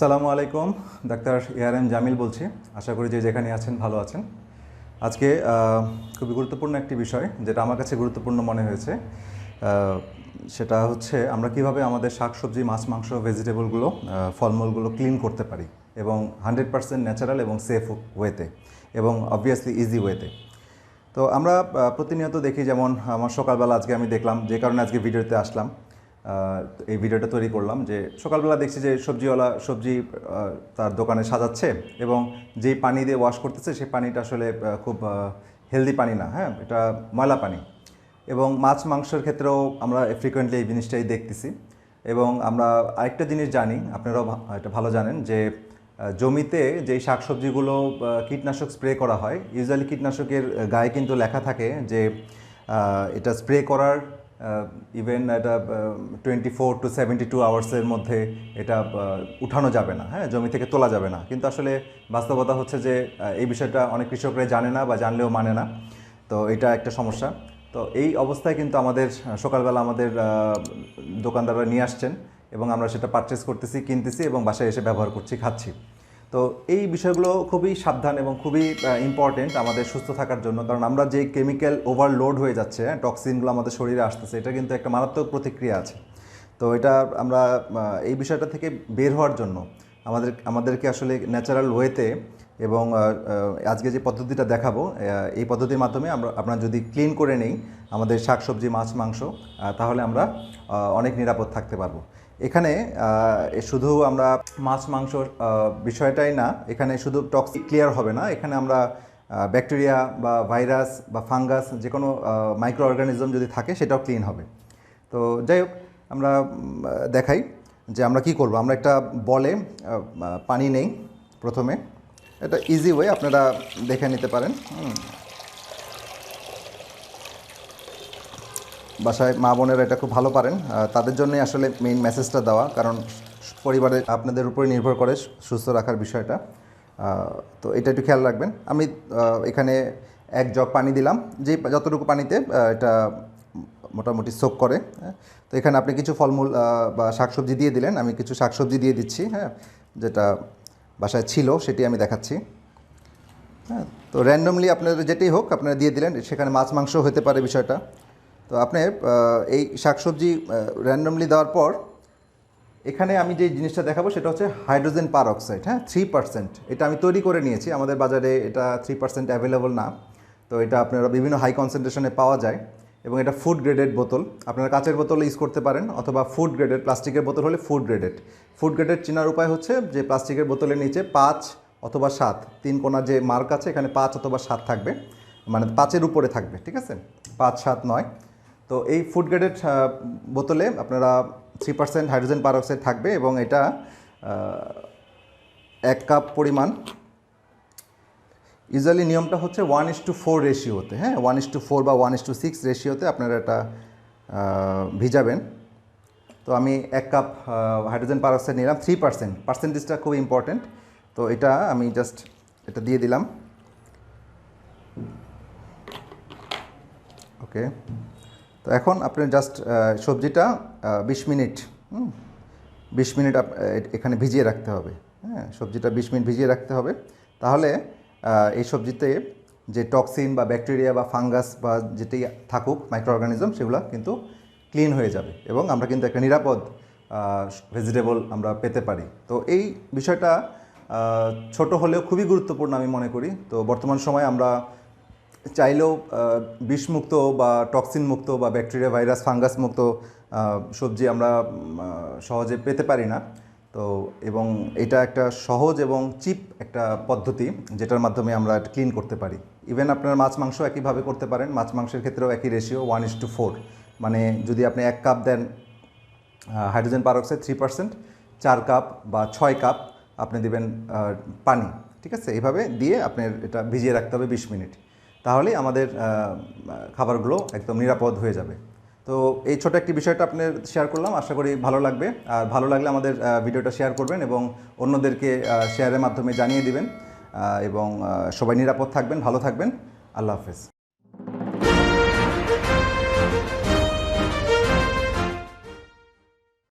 আসসালামু আলাইকুম, doctor AR M Jamil বলছি। আশা করি যে যেখানে আছেন ভালো আছেন। আজকে খুবই গুরুত্বপূর্ণ একটি বিষয় যেটা আমার কাছে গুরুত্বপূর্ণ মনে হয়েছে। সেটা হচ্ছে আমরা কীভাবে আমাদের শাকসবজি, মাছ, মাংস, ভেজিটেবলগুলো ফলমূলগুলো ক্লিন করতে পারি এবং হান্ড্রেড পার্সেন্ট ন্যাচারাল এবং সেফ ওয়েতে এবং অবভিয়াসলি ইজি ওয়েতে। তো আমরা প্রতিনিয়ত দেখি যেমন আমার সকালবেলা আজকে আমি দেখলাম, যে কারণে আজকে ভিডিওতে আসলাম। এই ভিডিওটা তৈরি করলাম যে সকালবেলা দেখছি যে সবজিওয়ালা সবজি তার দোকানে সাজাচ্ছে এবং যেই পানি দিয়ে ওয়াশ করতেছে সেই পানিটা আসলে খুব হেলদি পানি না হ্যাঁ? এটা ময়লা পানি। এবং মাছ মাংসের ক্ষেত্রেও আমরা ফ্রিকোয়েন্টলি এই জিনিসটাই দেখতেছি। এবং আমরা আরেকটা জিনিস জানি, আপনারাও এটা ভালো জানেন যে জমিতে যেই শাকসবজিগুলো কীটনাশক স্প্রে করা হয় ইউজুয়ালি কীটনাশকের গায়ে কিন্তু লেখা থাকে যে এটা স্প্রে করার ইভেন এটা twenty four to seventy two আওয়ার্সের মধ্যে এটা উঠানো যাবে না হ্যাঁ? জমি থেকে তোলা যাবে না। কিন্তু আসলে বাস্তবতা হচ্ছে যে এই বিষয়টা অনেক কৃষকরাই জানে না বা জানলেও মানে না। তো এটা একটা সমস্যা। তো এই অবস্থায় কিন্তু আমাদের সকালবেলা আমাদের দোকানদাররা নিয়ে আসছেন এবং আমরা সেটা পারচেস করতেছি, কিনতেছি এবং বাসায় এসে ব্যবহার করছি, খাচ্ছি। তো এই বিষয়গুলো খুবই সাবধান এবং খুবই ইম্পর্টেন্ট আমাদের সুস্থ থাকার জন্য। কারণ আমরা যে কেমিক্যাল ওভারলোড হয়ে যাচ্ছে হ্যাঁ টক্সিনগুলো আমাদের শরীরে আসতেছে, এটা কিন্তু একটা মারাত্মক প্রতিক্রিয়া আছে। তো এটা আমরা এই বিষয়টা থেকে বের হওয়ার জন্য আমাদের, আমাদেরকে আসলে ন্যাচারাল ওয়েতে এবং আজকে যে পদ্ধতিটা দেখাবো এই পদ্ধতির মাধ্যমে আমরা, আপনারা যদি ক্লিন করে নেই আমাদের শাকসবজি, মাছ, মাংস তাহলে আমরা অনেক নিরাপদ থাকতে পারব। এখানে শুধু আমরা মাছ, মাংস বিষয়টাই না, এখানে শুধু টক্সিক ক্লিয়ার হবে না, এখানে আমরা ব্যাকটেরিয়া বা ভাইরাস বা ফাঙ্গাস যে কোনো মাইক্রো অর্গানিজম যদি থাকে সেটাও ক্লিন হবে। তো যাই হোক, আমরা দেখাই যে আমরা কি করব। আমরা একটা বলে পানি নেই প্রথমে। এটা ইজি ওয়ে আপনারা দেখে নিতে পারেন। বাসায় মা বোনেরা এটা খুব ভালো পারেন। তাদের জন্যই আসলে মেইন মেসেজটা দেওয়া, কারণ পরিবারে আপনাদের উপরে নির্ভর করে সুস্থ রাখার বিষয়টা। তো এটা একটু খেয়াল রাখবেন। আমি এখানে এক জগ পানি দিলাম। যে যতটুকু পানিতে এটা মোটামুটি সোক করে হ্যাঁ। তো এখানে আপনি কিছু ফলমূল বা শাকসবজি দিয়ে দিলেন। আমি কিছু শাকসবজি দিয়ে দিচ্ছি হ্যাঁ যেটা বাসায় ছিল, সেটি আমি দেখাচ্ছি। হ্যাঁ তো র্যান্ডমলি আপনাদের যেটাই হোক, আপনারা দিয়ে দিলেন, সেখানে মাছ মাংস হতে পারে বিষয়টা। তো আপনি এই শাকসবজি র্যান্ডমলি দেওয়ার পর, এখানে আমি যে জিনিসটা দেখাবো, সেটা হচ্ছে হাইড্রোজেন পার অক্সাইড হ্যাঁ থ্রি পার্সেন্ট এটা আমি তৈরি করে নিয়েছি, আমাদের বাজারে এটা থ্রি পার্সেন্ট অ্যাভেলেবল না। তো এটা আপনারা বিভিন্ন হাই কনসেন্ট্রেশনে পাওয়া যায়। এবং এটা ফুড গ্রেডেড বোতল। আপনারা কাচের বোতল ইউজ করতে পারেন অথবা ফুড গ্রেডেড প্লাস্টিকের বোতল হলে ফুড গ্রেডেড ফুড গ্রেডেড চেনার উপায় হচ্ছে যে প্লাস্টিকের বোতলের নিচে পাঁচ অথবা সাত, তিন কোনা যে মার্ক আছে, এখানে পাঁচ অথবা সাত থাকবে। মানে পাঁচের উপরে থাকবে, ঠিক আছে? পাঁচ, সাত, নয়। তো এই ফুড গ্রেডেড বোতলে আপনারা থ্রি পার্সেন্ট হাইড্রোজেন পারঅক্সাইড থাকবে এবং এটা এক কাপ পরিমাণ ইউজুয়ালি নিয়মটা হচ্ছে ওয়ান ইস টু ফোর রেশিওতে হ্যাঁ? ওয়ান ইস টু ফোর বা ওয়ান ইস টু সিক্স রেশিওতে আপনারা এটা ভিজাবেন। তো আমি এক কাপ হাইড্রোজেন পারঅক্সাইড নিলাম থ্রি পার্সেন্ট পার্সেন্টেজটা খুব ইম্পর্টেন্ট তো এটা আমি জাস্ট এটা দিয়ে দিলাম। ওকে তো এখন আপনি জাস্ট সবজিটা বিশ মিনিট বিশ মিনিট এখানে ভিজিয়ে রাখতে হবে হ্যাঁ? সবজিটা বিশ মিনিট ভিজিয়ে রাখতে হবে। তাহলে এই সবজিতে যে টক্সিন বা ব্যাকটেরিয়া বা ফাঙ্গাস বা যেটি থাকুক মাইক্রো অর্গানিজম সেগুলো কিন্তু ক্লিন হয়ে যাবে এবং আমরা কিন্তু একটা নিরাপদ ভেজিটেবল আমরা পেতে পারি। তো এই বিষয়টা ছোট হলেও খুবই গুরুত্বপূর্ণ আমি মনে করি। তো বর্তমান সময়ে আমরা চাইলেও বিষমুক্ত বা টক্সিন মুক্ত বা ব্যাকটেরিয়া, ভাইরাস ফাঙ্গাস মুক্ত সবজি আমরা সহজে পেতে পারি না। তো এবং এটা একটা সহজ এবং চিপ একটা পদ্ধতি যেটার মাধ্যমে আমরা ক্লিন করতে পারি। ইভেন আপনার মাছ মাংস একইভাবে করতে পারেন, মাছ মাংসের ক্ষেত্রেও একই ratio one is to four মানে যদি আপনি এক কাপ দেন হাইড্রোজেন পারঅক্সাইড থ্রি পার্সেন্ট চার কাপ বা ছয় কাপ আপনি দিবেন পানি, ঠিক আছে? এইভাবে দিয়ে আপনার এটা ভিজিয়ে রাখতে হবে বিশ মিনিট। তাহলেই আমাদের খাবারগুলো একদম নিরাপদ হয়ে যাবে। তো এই ছোট একটি বিষয়টা আপনার শেয়ার করলাম। আশা করি ভালো লাগবে। আর ভালো লাগলে আমাদের ভিডিওটা শেয়ার করবেন এবং অন্যদেরকে শেয়ারের মাধ্যমে জানিয়ে দিবেন। এবং সবাই নিরাপদ থাকবেন, ভালো থাকবেন। আল্লাহ হাফেজ।